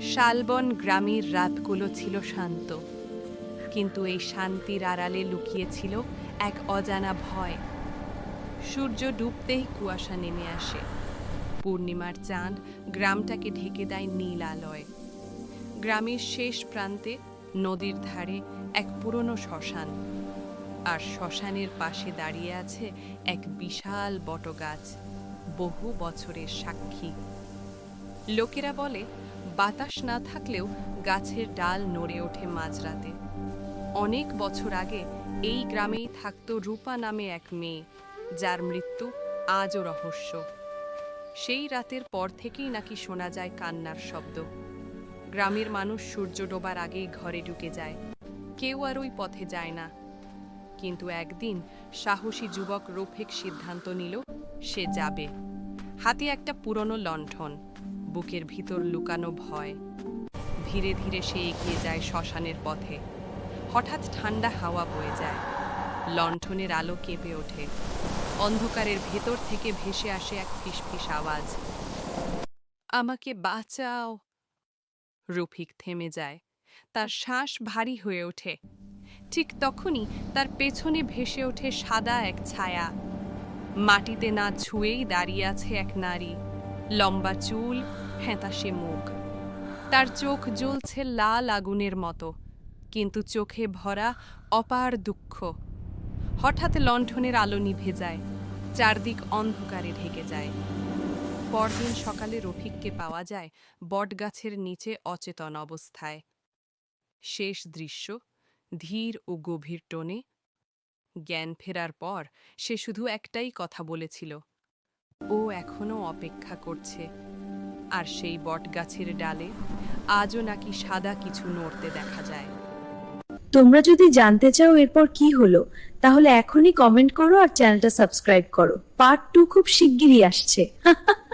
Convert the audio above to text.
শালবন গ্রামের রাতগুলো ছিল শান্ত। কিন্তু এই শান্তির আড়ালে লুকিয়েছিল এক অজানা ভয়। সূর্য ডুবতেই কুয়াশা নেমে আসে। পূর্ণিমার চাঁদ গ্রামটাকে ঢেকে দেয় নীল আলোয়। গ্রামের শেষ প্রান্তে নদীর ধারে এক পুরনো শ্মশান। আর শ্মশানের পাশে দাঁড়িয়ে আছে এক বিশাল বটগাছ, বহু বছরের সাক্ষী। লোকেরা বলে বাতাস না থাকলেও গাছের ডাল নড়ে ওঠে মাঝরাতে। অনেক বছর আগে এই গ্রামেই থাকত রূপা নামে এক মেয়ে, যার মৃত্যু আজও রহস্য। সেই রাতের পর থেকেই নাকি শোনা যায় কান্নার শব্দ। গ্রামের মানুষ সূর্য ডোবার আগেই ঘরে ঢুকে যায়। কেউ আর ওই পথে যায় না। কিন্তু একদিন সাহসী যুবক রফিক সিদ্ধান্ত নিল, সে যাবে। হাতে একটা পুরনো লণ্ঠন। বুকের ভিতর লুকানো ভয়। ধীরে ধীরে সে এগিয়ে যায় শ্মশানের পথে। হঠাৎ ঠান্ডা হাওয়া বয়ে যায়। লণ্ঠনের আলো কেঁপে ওঠে। অন্ধকারের ভেতর থেকে ভেসে আসে এক ফিসফিস আওয়াজ। আমাকে বাঁচাও। রফিক থেমে যায়। তার শ্বাস ভারী হয়ে ওঠে। ঠিক তখনই তার পেছনে ভেসে ওঠে সাদা এক ছায়া। মাটিতে না ছুঁয়েই দাঁড়িয়ে আছে এক নারী। লম্বা চুল ফ্যাঁতাসে মুখ। তার চোখ জ্বলছে লাল আগুনের মতো, কিন্তু চোখে ভরা অপার দুঃখ। হঠাৎ লণ্ঠনের আলো নিভে যায়, চারদিক অন্ধকারে ঢেকে যায়। পরদিন সকালে রফিককে পাওয়া যায় বটগাছের নিচে অচেতন অবস্থায়। শেষ দৃশ্য, ধীর ও গভীর টোনে। জ্ঞান ফেরার পর সে শুধু একটাই কথা বলেছিল ও এখনও অপেক্ষা করছে। আর সেই বটগাছের ডালে আজও নাকি সাদা কিছু নড়তে দেখা যায়। তোমরা যদি জানতে চাও এরপর কি হলো, তাহলে এখনই কমেন্ট করো আর চ্যানেলটা সাবস্ক্রাইব করো। পার্ট টু খুব শিগগিরই আসছে।